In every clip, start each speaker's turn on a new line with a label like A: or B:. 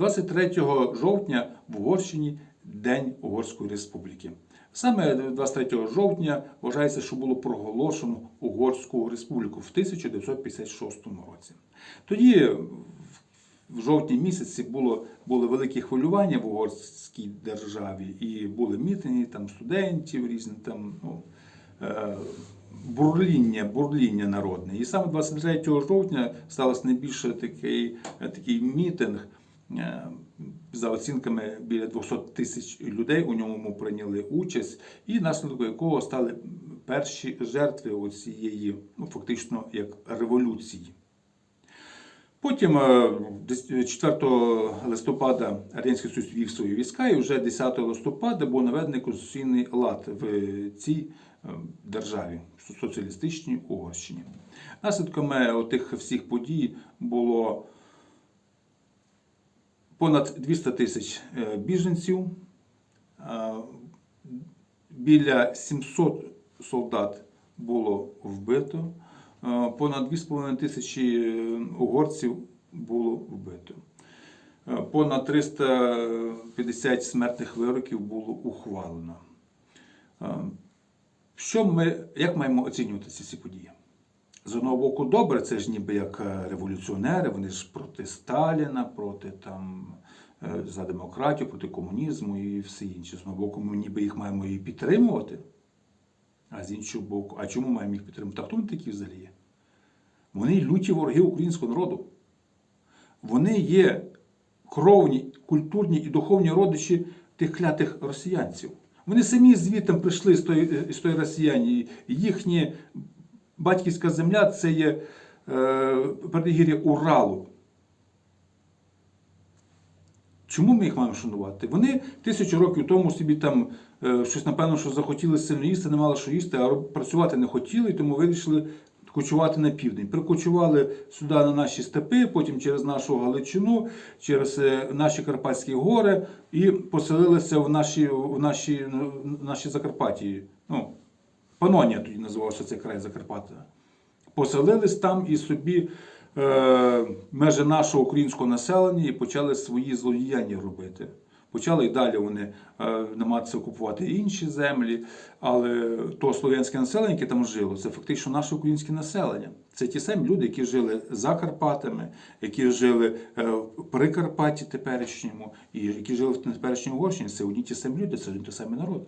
A: 23 жовтня в Угорщині День Угорської Республіки. Саме 23 жовтня вважається, що було проголошено Угорську республіку в 1956 році. Тоді, в жовтні місяці, було, були великі хвилювання в угорській державі, і були мітинги там студентів, різні там ну, е, бурління, бурління народне. І саме 23 жовтня сталося найбільше такий, такий мітинг. Е, За оцінками біля 200 тисяч людей у ньому прийняли участь, і наслідком якого стали перші жертви цієї, ну фактично як революції. Потім е, 4 листопада Радянський Союз ввів свої війська, і вже 10 листопада був наведений конституційний лад в цій е, державі, соціалістичній Угорщині. Наслідками тих всіх подій було понад 200 тисяч е, біженців, е, біля 700 солдат було вбито, е, понад 2,5 тисячі угорців було вбито. Понад 350 смертних вироків було ухвалено. Що ми, як маємо оцінювати ці всі події? З одного боку, добре, це ж ніби як е, революціонери, вони ж проти Сталіна, проти там е, за демократію, проти комунізму і все інше. З одного боку, ми ніби їх маємо і підтримувати. А з іншого боку, а чому маємо їх підтримувати? А хто вони такі взагалі є? Вони люті вороги українського народу. Вони є кровні, культурні і духовні родичі тих клятих росіянців. Вони самі звідти прийшли з тої, з тої росіяні. Їхня батьківська земля це є е, передгір'я Уралу. Чому ми їх маємо шанувати? Вони тисячу років тому собі там е, щось, напевно, що захотіли сильно їсти, не мали що їсти, а працювати не хотіли, тому вирішили кочувати на південь. Прикочували сюди на наші степи, потім через нашу Галичину, через е, наші Карпатські гори і поселилися в наші, в наші, в наші Закарпаттії. Ну, Панонія тоді називався цей край Закарпаття. Поселились там і собі е, межі нашого українського населення і почали свої злодіяння робити. Почали і далі вони е, намагатися окупувати інші землі, але то слов'янське населення, яке там жило, це фактично наше українське населення. Це ті самі люди, які жили за Карпатами, які жили е, в Прикарпатті теперішньому, і які жили в теперішній Угорщині. Це одні ті самі люди, це одні ті самі народи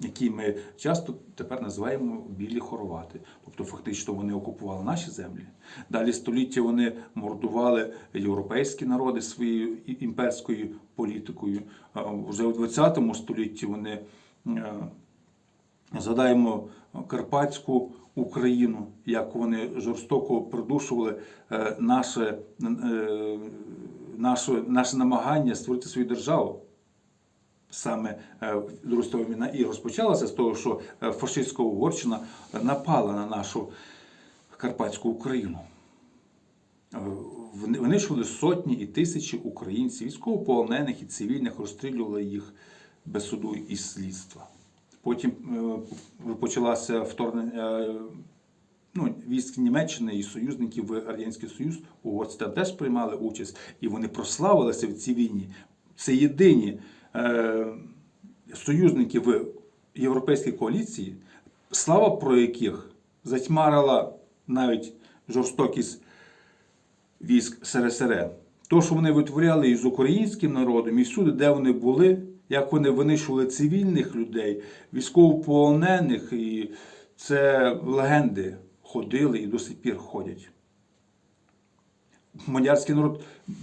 A: які ми часто тепер називаємо білі хорвати. Тобто, фактично, вони окупували наші землі. Далі століття вони мордували європейські народи своєю імперською політикою. Вже у 20 столітті вони е, згадаємо Карпатську Україну, як вони жорстоко придушували е, наше, е, наше, наше намагання створити свою державу саме е, Друга світова війна і розпочалася з того, що е, фашистська Угорщина напала на нашу Карпатську Україну. Е, вони- Винищували сотні і тисячі українців, військовополонених і цивільних, розстрілювали їх без суду і слідства. Потім е, почалося вторгнення е, ну, військ Німеччини і союзників в Радянський Союз, угорці теж приймали участь, і вони прославилися в цій війні. Це єдині е, союзники в європейській коаліції, слава про яких затьмарила навіть жорстокість військ СРСР. То, що вони витворяли із українським народом, і всюди, де вони були, як вони винищували цивільних людей, військовополонених, і це легенди ходили і до сих пір ходять. Мадярський народ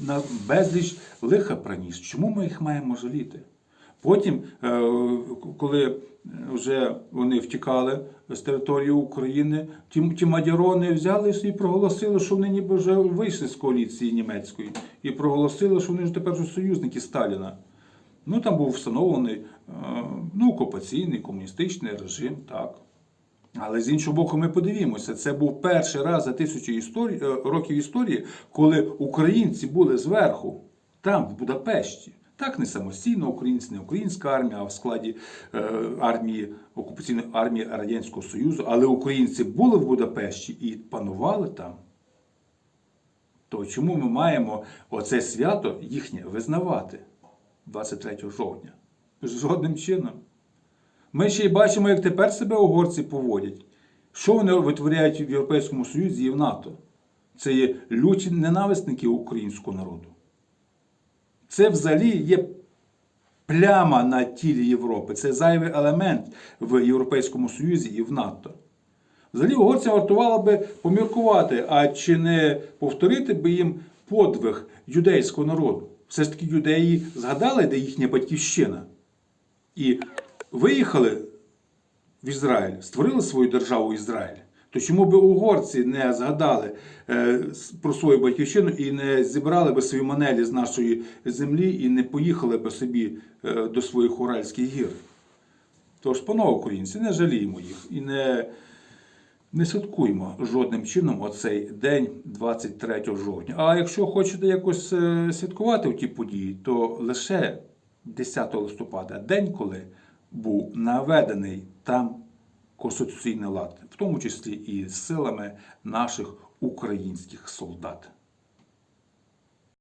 A: на безліч лиха приніс. Чому ми їх маємо жаліти? Потім, е, коли вже вони втікали з території України, ті, ті мадярони взяли і проголосили, що вони ніби вже вийшли з коаліції німецької, і проголосили, що вони ж тепер союзники Сталіна. Ну там був встановлений е, ну, окупаційний комуністичний режим, так. Але з іншого боку, ми подивімося, це був перший раз за тисячу історії, е, років історії, коли українці були зверху, там, в Будапешті. Так, не самостійно українці, не українська армія, а в складі е, армії, окупаційної армії Радянського Союзу. Але українці були в Будапешті і панували там. то чому ми маємо оце свято їхнє визнавати 23 жовтня? Жодним чином. Ми ще й бачимо, як тепер себе угорці поводять. Що вони витворяють в Європейському Союзі і в НАТО? Це є люті ненависники українського народу. Це взагалі є пляма на тілі Європи. Це зайвий елемент в Європейському Союзі і в НАТО. Взагалі угорцям вартувало би поміркувати, а чи не повторити би їм подвиг юдейського народу. Все ж таки юдеї згадали, де їхня батьківщина. І виїхали в Ізраїль, створили свою державу Ізраїль. То чому би угорці не згадали е, про свою батьківщину і не зібрали би свої манелі з нашої землі і не поїхали би собі е, до своїх Уральських гір? Тож, панове українці, не жаліємо їх і не, не святкуємо жодним чином оцей день 23 жовтня. А якщо хочете якось е, святкувати в ті події, то лише 10 листопада, день, коли був наведений там конституційний лад, в тому числі і силами наших українських солдат.